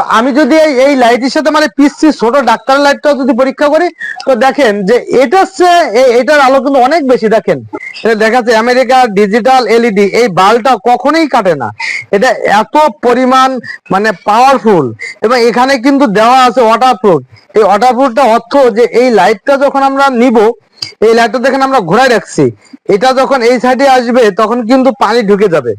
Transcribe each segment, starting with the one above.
তো আমি যদি এই লাইটের সাথে মানে পিসি ছোট ডাক্তার লাইটটাও যদি পরীক্ষা করি, তো দেখেন যে এটা এটার আলো কিন্তু অনেক বেশি দেখেন। এটা দেখাচ্ছে আমেরিকা ডিজিটাল এলইডি এই বাল্বটা কখনোই কাটে না। এটা এত পরিমাণ মানে পাওয়ারফুল এবং এখানে কিন্তু দেওয়া আছে ওয়াটারপ্রুফ এই ওয়াটারপ্রুফটা অর্থ যে এই লাইটটা যখন আমরা নিব, এই লাইটটা দেখেন আমরা ঘোরায় রাখছি। এটা যখন এই সাইডে আসবে, তখন কিন্তু পানি ঢুকে যাবে।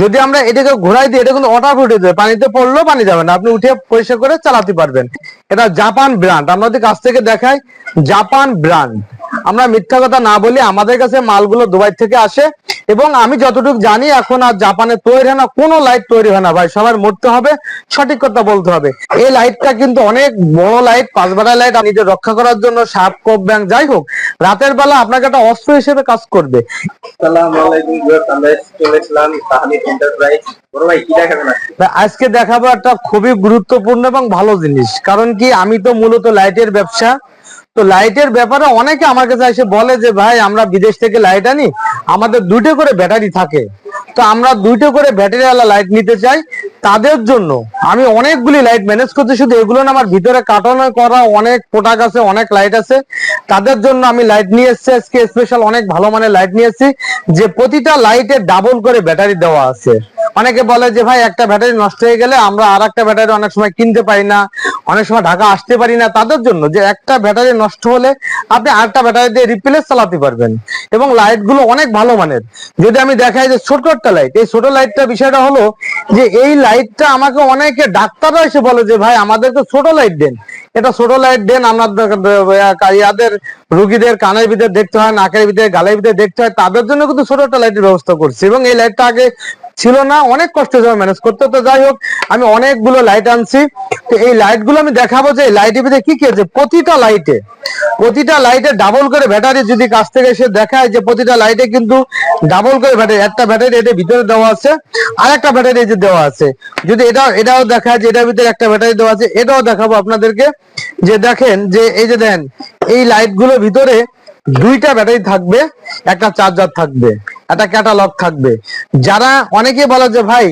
যদি আমরা এটাকে ঘোরাই দিই, এটা কিন্তু অটার উঠে যাবে। পানিতে পড়লেও পানি যাবে না। আপনি উঠে পরিষ্কার করে চালাতে পারবেন। এটা জাপান ব্র্যান্ড আমরা যদি কাছ থেকে দেখাই, জাপান ব্র্যান্ড আমরা মিথ্যা কথা না বলি আমাদের কাছে মালগুলো দুবাই থেকে আসে। এবং আমি যতটুকু জানি এখন আর জাপানে তৈরি হয় না কোনো লাইট তৈরি হয় না ভাই সবার মরতে হবে সঠিক কথা বলতে হবে। এই লাইটটা কিন্তু অনেক বড় লাইট পাঁচ বেলা লাইট নিজের রক্ষা করার জন্য সাপ কোপ ব্যাংক যাই হোক রাতের বেলা আপনাকে একটা অস্ত্র হিসেবে কাজ করবে। আজকে? দেখাবো একটা খুবই গুরুত্বপূর্ণ এবং ভালো জিনিস। কারণ কি আমি তো মূলত লাইটের ব্যবসা তো লাইটের ব্যাপারে অনেকে আমার কাছে এসে বলে যে, ভাই, আমরা বিদেশ থেকে লাইট আনি, আমাদের দুটো করে ব্যাটারি থাকে। তো আমরা দুটো করে ব্যাটারি ওয়ালা লাইট নিতে চাই তাদের জন্য। আমি অনেকগুলি লাইট ম্যানেজ করতে শুধু এগুলো না, আমার ভিতরে কাটানো করা অনেক প্রোডাক্ট আছে, অনেক লাইট আছে। তাদের জন্য আমি লাইট নিয়ে এসেছি, আজকে স্পেশাল অনেক ভালো মানের লাইট নিয়ে এসেছি, যে প্রতিটা লাইটে ডাবল করে ব্যাটারি দেওয়া আছে। অনেকে বলে যে ভাই, একটা ব্যাটারি নষ্ট হয়ে গেলে আমরা আর একটা ব্যাটারি অনেক সময় কিনতে পারি না, অনেক সময় ঢাকা আসতে পারি না। তাদের জন্য যে একটা ব্যাটারি নষ্ট হলে আপনি আরেকটা ব্যাটারি দিয়ে রিপ্লেস চালাতে পারবেন। এবং লাইটগুলো অনেক ভালো মানের। যদি আমি দেখাই যে ছোট একটা লাইট এই ছোট লাইটটা বিষয়টা হলো যে এই লাইটটা আমাকে অনেকে ডাক্তাররা এসে বলে যে, ভাই আমাদেরকে ছোট লাইট দেন। এটা ছোট লাইট দেন, আমরা ইয়াদের রুগীদের কানের ভিতরে দেখতে হয়, নাকের ভিতরে, গালের ভিতরে দেখতে হয়, তাদের জন্য কিন্তু ছোট একটা লাইটের ব্যবস্থা করছি এবং এই লাইটটা আগে ছিল না, অনেক কষ্ট হয়ে ম্যানেজ করতে। তো যাই হোক, আমি অনেকগুলো লাইট আনছি। তো এই লাইটগুলো আমি দেখাবো যে লাইটের ভিতরে কি কি আছে। প্রতিটা লাইটে প্রতিটা লাইটে ডাবল করে ব্যাটারি যদি কাছ থেকে এসে দেখায় যে প্রতিটা লাইটে কিন্তু ডাবল করে ব্যাটারি একটা ব্যাটারি এটার ভিতরে দেওয়া আছে আর একটা ব্যাটারি এই দেওয়া আছে। যদি এটা এটাও দেখা যে এটার ভিতরে একটা ব্যাটারি দেওয়া আছে, এটাও দেখাবো আপনাদেরকে। যে দেখেন, যে এই যে দেন, এই লাইটগুলোর ভিতরে দুইটা ব্যাটারি থাকবে, একটা চার্জার থাকবে, একটা ক্যাটালগ থাকবে। যারা, অনেকে বলে যে ভাই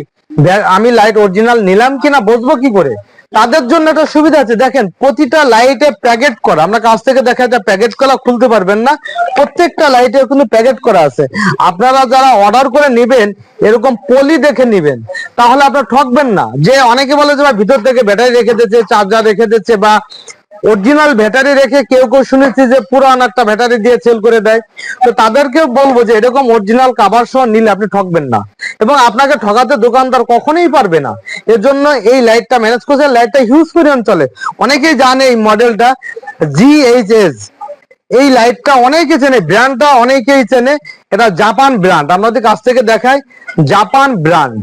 আমি লাইট অরিজিনাল নিলাম কিনা, বসবো কি করে? তাদের জন্য একটা সুবিধা আছে। দেখেন, প্রতিটা লাইটে প্যাকেট করা, আমরা কাছ থেকে দেখা যায় প্যাকেট করা খুলতে পারবেন না, প্রত্যেকটা লাইটে কিন্তু প্যাকেট করা আছে। আপনারা যারা অর্ডার করে নেবেন, এরকম পলি দেখে নেবেন, তাহলে আপনারা ঠকবেন না। যে অনেকে বলে যে ভিতর থেকে ব্যাটারি রেখে দিচ্ছে চার্জার রেখে দিচ্ছে বা অরিজিনাল ব্যাটারি রেখে কেউ কেউ শুনেছি যে পুরান একটা ব্যাটারি দিয়ে সেল করে দেয়। তো তাদেরকেও বলব যে এরকম অরিজিনাল কাভার সহ নিলে আপনি ঠকবেন না। এবং আপনাকে ঠকাতে দোকানদার কখনোই পারবে না। এর জন্য এই লাইটটা ম্যানেজ করছে। লাইটটা হিউজ পরিমাণ চলে। অনেকেই জানে এই মডেলটা জিএইচএস এই লাইটটা অনেকে চেনে ব্র্যান্ডটা অনেকেই চেনে। এটা জাপান ব্র্যান্ড আমাদের কাছ থেকে দেখাই জাপান ব্র্যান্ড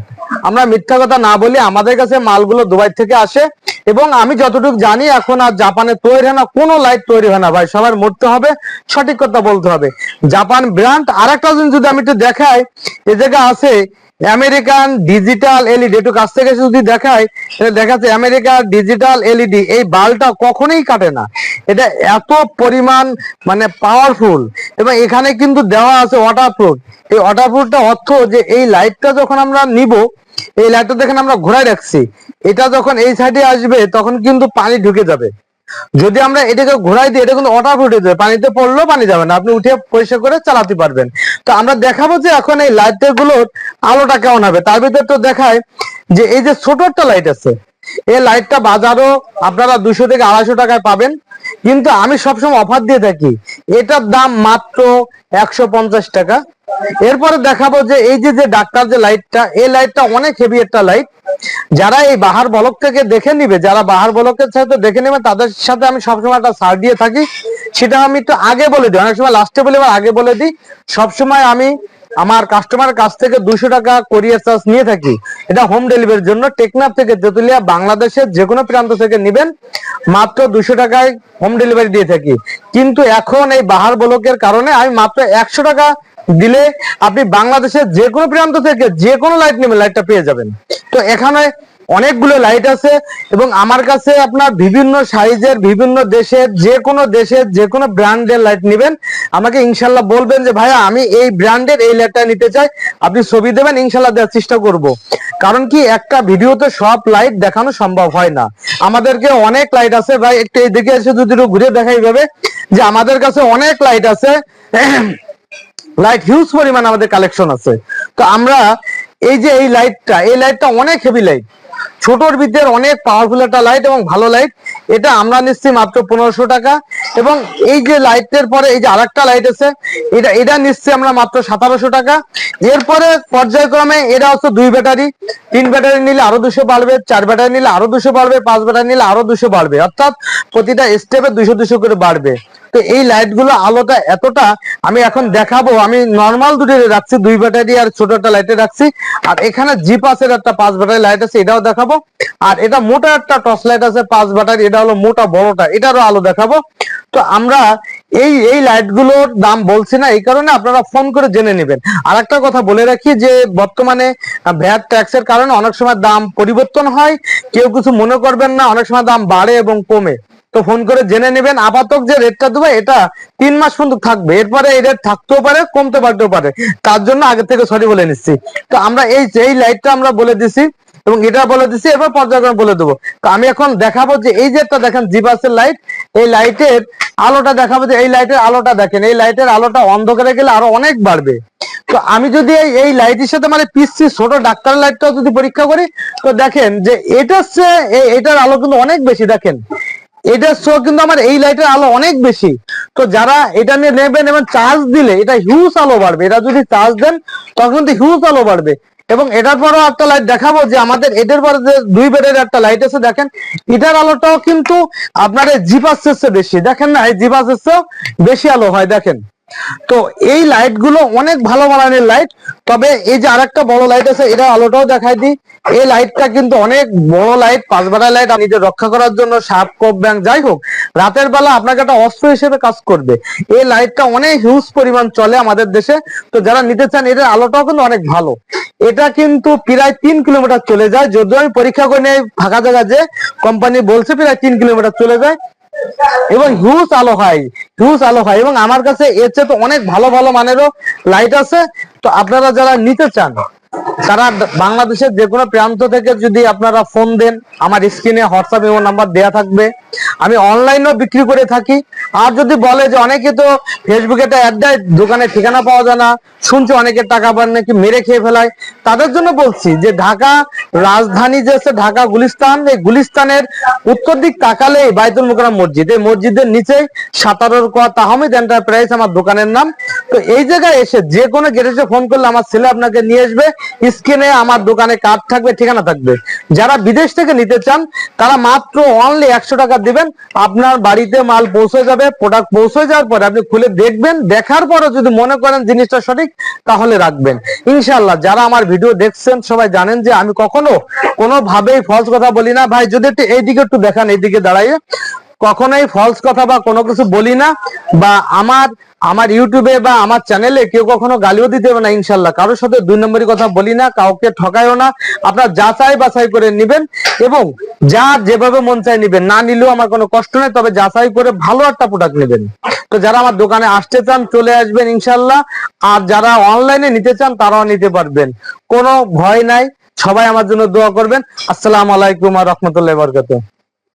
আমরা মিথ্যা কথা না বলি, আমাদের কাছে মালগুলো দুবাই থেকে আসে। এবং আমি যতটুকু জানি, এখন আর জাপানে তৈরি হয় না, কোনো লাইট তৈরি হয় না ভাই, সবার মরতে হবে, সঠিক কথা বলতে হবে। জাপান ব্র্যান্ড আর একটা জিনিস যদি আমি একটু দেখাই, এ জায়গা আছে আমেরিকান ডিজিটাল এলইডি একটু কাছ থেকে যদি দেখায় এটা দেখাচ্ছে আমেরিকার ডিজিটাল এলইডি এই বাল্বটা কখনোই কাটে না। এটা এত পরিমাণ মানে পাওয়ারফুল এবং এখানে কিন্তু দেওয়া আছে ওয়াটারপ্রুফ এই ওয়াটারপ্রুফটা অর্থ যে এই লাইটটা যখন আমরা নিব, এই লাইটটা দেখেন আমরা ঘোরায় রাখছি। এটা যখন এই সাইডে আসবে, তখন কিন্তু পানি ঢুকে যাবে। যদি আমরা এটাকে ঘোরাই দিই, এটা কিন্তু অটাপ হয়ে যাবে। পানিতে পড়লেও পানি যাবে না। আপনি উঠে পরিষ্কার করে চালাতে পারবেন। তো আমরা দেখাবো যে এখন এই লাইটগুলোর আলোটা কেমন হবে। তার ভিতরে তো দেখায় যে এই যে ছোট একটা লাইট আছে এই লাইটটা বাজারও আপনারা দুশো থেকে আড়াইশো টাকায় পাবেন। কিন্তু আমি সবসময় অফার দিয়ে থাকি। এটার দাম মাত্র একশো পঞ্চাশ টাকা। এরপরে দেখাবো যে এই যে যে ডাক্তার যে লাইটটা এই লাইটটা অনেক হেভি একটা লাইট যারা এই বাহার বলক থেকে দেখে নিবে, যারা বাহার বলকের সাথে দেখে নেবে, তাদের সাথে আমি সবসময় একটা ছাড় দিয়ে থাকি। সেটা আমি একটু আগে বলে দিই, অনেক সময় লাস্টে বলে আগে বলে দিই। সবসময় আমি আমার কাস্টমার কাছ থেকে দুশো টাকা কোরিয়ার চার্জ নিয়ে থাকি। এটা হোম ডেলিভারির জন্য টেকনাফ থেকে তেতুলিয়া বাংলাদেশের যে কোনো প্রান্ত থেকে নেবেন। মাত্র দুশো টাকায় হোম ডেলিভারি দিয়ে থাকি। কিন্তু এখন এই বাহার বলকের কারণে আমি মাত্র একশো টাকা দিলে আপনি বাংলাদেশের যে কোনো প্রান্ত থেকে যে কোনো লাইট নেবেন লাইটটা পেয়ে যাবেন। তো এখানে অনেকগুলো লাইট আছে এবং আমার কাছে আপনার বিভিন্ন সাইজের, বিভিন্ন দেশের যে কোনো দেশের যে কোনো ব্র্যান্ডের লাইট নেবেন। আমাকে ইনশাল্লাহ বলবেন যে, ভাইয়া, আমি এই ব্র্যান্ডের এই লাইটটা নিতে চাই। আপনি ছবি দেবেন, ইনশাল্লাহ দেওয়ার চেষ্টা করব। কারণ কি, একটা ভিডিওতে সব লাইট দেখানো সম্ভব হয় না। আমাদেরকে অনেক লাইট আছে। ভাই, একটু এদিকে এসে যদি ঘুরে দেখাই ভাবে যে আমাদের কাছে অনেক লাইট আছে। লাইট হিউজ পরিমাণ আমাদের কালেকশন আছে। তো আমরা এই যে এই লাইটটা এই লাইটটা অনেক হেভি লাইট ছোটর বিদ্যার অনেক পাওয়ারফুল একটা লাইট এবং ভালো লাইট এটা আমরা নিচ্ছি মাত্র পনেরোশো টাকা। এবং এই যে লাইটের পরে, এই যে আরেকটা লাইট আছে, এটা এটা নিচ্ছি আমরা মাত্র সতেরোশো টাকা। এরপরে পর্যায়ক্রমে এটা হচ্ছে দুই ব্যাটারি। তিন ব্যাটারি নিলে আরও দুশো বাড়বে, চার ব্যাটারি নিলে আরও দুশো বাড়বে, পাঁচ ব্যাটারি নিলে আরও দুশো বাড়বে। অর্থাৎ প্রতিটা স্টেপে দুশো দুশো করে বাড়বে। তো এই লাইটগুলো আলোটা এতটা, আমি এখন দেখাবো। আমি নর্মাল দুটি রাখছি, দুই ব্যাটারি আর ছোট একটা লাইটে রাখছি। আর এখানে জিপাসের একটা পাঁচ ব্যাটারি লাইট আছে, এটাও দেখাবো। আর এটা মোটা একটা টর্চ লাইট আছে, পাঁচ ব্যাটারি, এটা হলো মোটা বড়টা, এটারও আলো দেখাবো। তো আমরা এই এই লাইটগুলোর দাম বলছি না, এই কারণে আপনারা ফোন করে জেনে নেবেন। আর একটা কথা বলে রাখি যে, বর্তমানে ভ্যাট ট্যাক্সের কারণে অনেক সময় দাম পরিবর্তন হয়, কেউ কিছু মনে করবেন না, অনেক সময় দাম বাড়ে এবং কমে। তো ফোন করে জেনে নেবেন। আপাতক যে রেটটা দেবো, এটা তিন মাস পর্যন্ত থাকবে। এরপরে এই রেট থাকতেও পারে কমতে পারতেও পারে। তার জন্য আগে থেকে সরি বলে নিচ্ছি। তো আমরা এই এই লাইটটা আমরা বলে দিছি। এবং এটা বলে দিছি, এবার পর্যায়ক্রমে বলে দেবো। আমি এখন দেখাবো যে এই যে একটা দেখেন জিবাসের লাইট এই লাইটের আলোটা দেখাবো যে এই লাইটের আলোটা দেখেন, এই লাইটের আলোটা অন্ধকারে গেলে আরও অনেক বাড়বে। তো আমি যদি এই লাইটের সাথে মানে পিসি ছোট ডাক্তার লাইটটাও যদি পরীক্ষা করি, তো দেখেন যে এটার চেয়ে এটার আলো কিন্তু অনেক বেশি, দেখেন। এটার শো কিন্তু আমার এই লাইটের আলো অনেক বেশি। তো যারা এটা নিয়ে নেবেন এবং চার্জ দিলে, এটা হিউজ আলো বাড়বে। এটা যদি চার্জ দেন, তখন কিন্তু হিউজ আলো বাড়বে। এবং এটার পরেও একটা লাইট দেখাবো যে আমাদের এটার পরে যে দুই বেডের একটা লাইট আছে, দেখেন, এটার আলোটাও কিন্তু আপনার জিপাস চেয়ে বেশি। দেখেন না, এই জিপাস বেশি আলো হয়, দেখেন। তো এই লাইটগুলো অনেক ভালো মানের লাইট তবে এই যে আরেকটা বড় লাইট আছে, এটা আলোটাও দেখাই দিই। এই লাইটটা কিন্তু অনেক বড় লাইট পাঁচ বেলা লাইট নিজে রক্ষা করার জন্য সাপ, কোপ ব্যাংক যাই হোক, রাতের বেলা আপনাকে একটা অস্ত্র হিসেবে কাজ করবে। এই লাইটটা অনেক হিউজ পরিমাণ চলে আমাদের দেশে। তো যারা নিতে চান এটার আলোটাও কিন্তু অনেক ভালো। এটা কিন্তু প্রায় তিন কিলোমিটার চলে যায়। যদিও আমি পরীক্ষা করে নেই ফাঁকা জায়গা যে কোম্পানি বলছে প্রায় তিন কিলোমিটার চলে যায়। এবং হিউজ আলো হয় হিউজ আলো হয়। এবং আমার কাছে এর চেয়ে তো অনেক ভালো ভালো মানেরও লাইট আছে। তো আপনারা যারা নিতে চান তারা বাংলাদেশের যে কোনো প্রান্ত থেকে যদি আপনারা ফোন দেন, আমার স্ক্রিনে হোয়াটসঅ্যাপ এবং নাম্বার দেয়া থাকবে। আমি অনলাইনেও বিক্রি করে থাকি। আর যদি বলে যে অনেকে তো ফেসবুকে একটা অ্যাড দেয়, দোকানে ঠিকানা পাওয়া যায় না, শুনছি অনেকের টাকা পান নাকি, মেরে খেয়ে ফেলায়। তাদের জন্য বলছি যে ঢাকা রাজধানী যে আছে, ঢাকা গুলিস্তান, এই গুলিস্তানের উত্তর দিক তাকালে বাইতুল মুকরাম মসজিদ। এই মসজিদের নিচেই সাতারোর কোয়া তাহমিদ এন্টারপ্রাইজ আমার দোকানের নাম। তো এই জায়গায় এসে যে কোনো গেটেসে ফোন করলে আমার ছেলে আপনাকে নিয়ে আসবে। স্ক্রিনে আমার দোকানে কার্ড থাকবে, ঠিকানা থাকবে। যারা বিদেশ থেকে নিতে চান, তারা মাত্র অনলি একশো টাকা দিবেন। আপনার বাড়িতে মাল পৌঁছে যাবে প্রোডাক্ট পৌঁছে যাওয়ার পরে আপনি খুলে দেখবেন, দেখার পরে যদি মনে করেন জিনিসটা সঠিক, তাহলে রাখবেন। ইনশাল্লাহ যারা আমার ভিডিও দেখছেন, সবাই জানেন যে আমি কখনো কোনোভাবেই ফলস কথা বলি না। ভাই, যদি একটু এইদিকে একটু দেখান, এইদিকে দাঁড়াইয়ে। কখনোই ফলস কথা বা কোনো কিছু বলি না, বা আমার আমার ইউটিউবে বা আমার চ্যানেলে কেউ কখনো গালিও দিতে হবে না ইনশাল্লাহ কারোর সাথে দুই নম্বরই কথা বলি না, কাউকে ঠকায়ও না। আপনার যাচাই বাছাই করে নিবেন এবং যা যেভাবে মন চাই নিবেন। না নিলেও আমার কোনো কষ্ট নেই, তবে যাচাই করে ভালো একটা প্রোডাক্ট নেবেন। তো যারা আমার দোকানে আসতে চান, চলে আসবেন ইনশাল্লাহ আর যারা অনলাইনে নিতে চান, তারাও নিতে পারবেন। কোনো ভয় নাই, সবাই আমার জন্য দোয়া করবেন। আসসালামু আলাইকুম আর রহমতুল্লাহ বরকাতুহ।